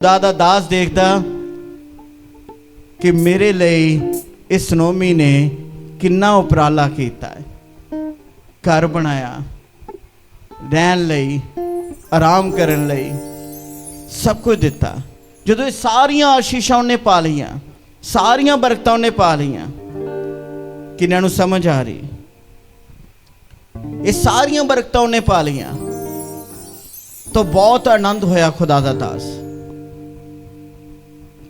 ਖੁਦਾ ਦਾ ਦਾਸ ਦੇਖਦਾ ਕਿ ਮੇਰੇ ਲਈ ਇਸ ਨੋਮੀ ਨੇ ਕਿੰਨਾ ਉਪਰਾਲਾ ਕੀਤਾ ਹੈ। ਘਰ ਬਣਾਇਆ, ਰਹਿਣ ਲਈ, ਆਰਾਮ ਕਰਨ ਲਈ ਸਭ ਕੁਝ ਦਿੱਤਾ। ਜਦੋਂ ਇਹ ਸਾਰੀਆਂ ਆਸ਼ੀਸ਼ਾਂ ਉਹਨੇ ਪਾ ਲਈਆਂ, ਸਾਰੀਆਂ ਬਰਕਤਾਂ ਉਹਨੇ ਪਾ ਲਈਆਂ ਕਿੰਨਾਂ ਨੂੰ ਸਮਝ ਆ ਰਹੀ? ਇਹ ਸਾਰੀਆਂ ਬਰਕਤਾਂ ਉਹਨੇ ਪਾ ਲਈਆਂ, ਤਾਂ ਬਹੁਤ ਆਨੰਦ ਹੋਇਆ ਖੁਦਾ ਦਾ ਦਾਸ।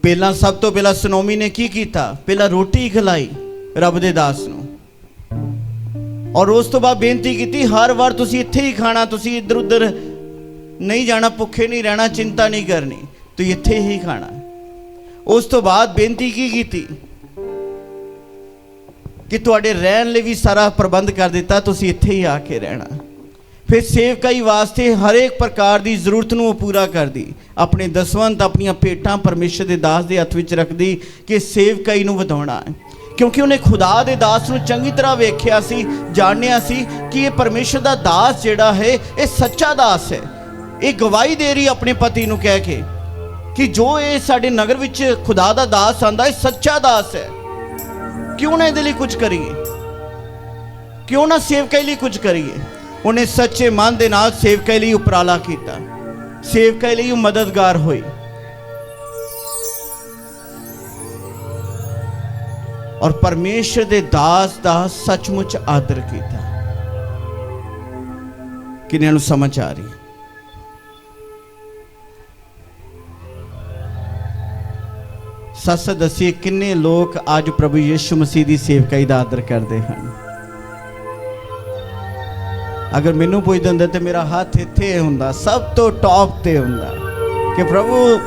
ਪਹਿਲਾਂ ਸਭ ਤੋਂ ਪਹਿਲਾਂ ਸਨੋਮੀ ਨੇ ਕੀ ਕੀਤਾ? ਪਹਿਲਾਂ ਰੋਟੀ ਖਿਲਾਈ ਰੱਬ ਦੇ ਦਾਸ ਨੂੰ। ਔਰ ਉਸ ਤੋਂ ਬਾਅਦ ਬੇਨਤੀ ਕੀਤੀ, ਹਰ ਵਾਰ ਤੁਸੀਂ ਇੱਥੇ ਹੀ ਖਾਣਾ, ਤੁਸੀਂ ਇੱਧਰ ਉੱਧਰ ਨਹੀਂ ਜਾਣਾ, ਭੁੱਖੇ ਨਹੀਂ ਰਹਿਣਾ, ਚਿੰਤਾ ਨਹੀਂ ਕਰਨੀ, ਤੁਸੀਂ ਇੱਥੇ ਹੀ ਖਾਣਾ। ਉਸ ਤੋਂ ਬਾਅਦ ਬੇਨਤੀ ਕੀ ਕੀਤੀ? ਕਿ ਤੁਹਾਡੇ ਰਹਿਣ ਲਈ ਵੀ ਸਾਰਾ ਪ੍ਰਬੰਧ ਕਰ ਦਿੱਤਾ, ਤੁਸੀਂ ਇੱਥੇ ਹੀ ਆ ਕੇ ਰਹਿਣਾ। ਫਿਰ ਸੇਵਕਾਈ ਵਾਸਤੇ ਹਰੇਕ ਪ੍ਰਕਾਰ ਦੀ ਜ਼ਰੂਰਤ ਨੂੰ ਉਹ ਪੂਰਾ ਕਰਦੀ। ਆਪਣੇ ਦਸਵੰਤ ਆਪਣੀਆਂ ਭੇਟਾਂ ਪਰਮੇਸ਼ਰ ਦੇ ਦਾਸ ਦੇ ਹੱਥ ਵਿੱਚ ਰੱਖਦੀ ਕਿ ਸੇਵਕਾਈ ਨੂੰ ਵਧਾਉਣਾ ਹੈ। ਕਿਉਂਕਿ ਉਹਨੇ ਖੁਦਾ ਦੇ ਦਾਸ ਨੂੰ ਚੰਗੀ ਤਰ੍ਹਾਂ ਵੇਖਿਆ ਸੀ, ਜਾਣਿਆ ਸੀ ਕਿ ਇਹ ਪਰਮੇਸ਼ਰ ਦਾ ਦਾਸ ਜਿਹੜਾ ਹੈ, ਇਹ ਸੱਚਾ ਦਾਸ ਹੈ। ਇਹ ਗਵਾਹੀ ਦੇ ਰਹੀ ਆਪਣੇ ਪਤੀ ਨੂੰ ਕਹਿ ਕੇ ਕਿ ਜੋ ਇਹ ਸਾਡੇ ਨਗਰ ਵਿੱਚ ਖੁਦਾ ਦਾ ਦਾਸ ਆਂਦਾ, ਇਹ ਸੱਚਾ ਦਾਸ ਹੈ। ਕਿਉਂ ਨਾ ਇਹਦੇ ਲਈ ਕੁਝ ਕਰੀਏ? ਕਿਉਂ ਨਾ ਸੇਵਕਾਈ ਲਈ ਕੁਝ ਕਰੀਏ? ਉਹਨੇ ਸੱਚੇ ਮਨ ਦੇ ਨਾਲ ਸੇਵਕਾਈ ਲਈ ਉਪਰਾਲਾ ਕੀਤਾ। ਸੇਵਕਾਈ ਲਈ ਉਹ ਮਦਦਗਾਰ ਹੋਈ ਔਰ ਪਰਮੇਸ਼ਰ ਦੇ ਦਾਸ ਦਾ ਸੱਚਮੁੱਚ ਆਦਰ ਕੀਤਾ। ਕਿੰਨਿਆਂ ਨੂੰ ਸਮਝ ਆ ਰਹੀ? ਸੱਸ ਦੱਸੀਏ, ਕਿੰਨੇ ਲੋਕ ਅੱਜ ਪ੍ਰਭੂ ਯਿਸੂ ਮਸੀਹ ਦੀ ਸੇਵਕਾਈ ਦਾ ਆਦਰ ਕਰਦੇ ਹਨ। ਅਗਰ ਮੈਨੂੰ ਪੁੱਛਦੇ ਹੁੰਦੇ ਤੇ ਮੇਰਾ ਹੱਥ ਇੱਥੇ ਹੁੰਦਾ, ਸਭ ਤੋਂ ਟੌਪ ਤੇ ਹੁੰਦਾ। ਕਿ ਪ੍ਰਭੂ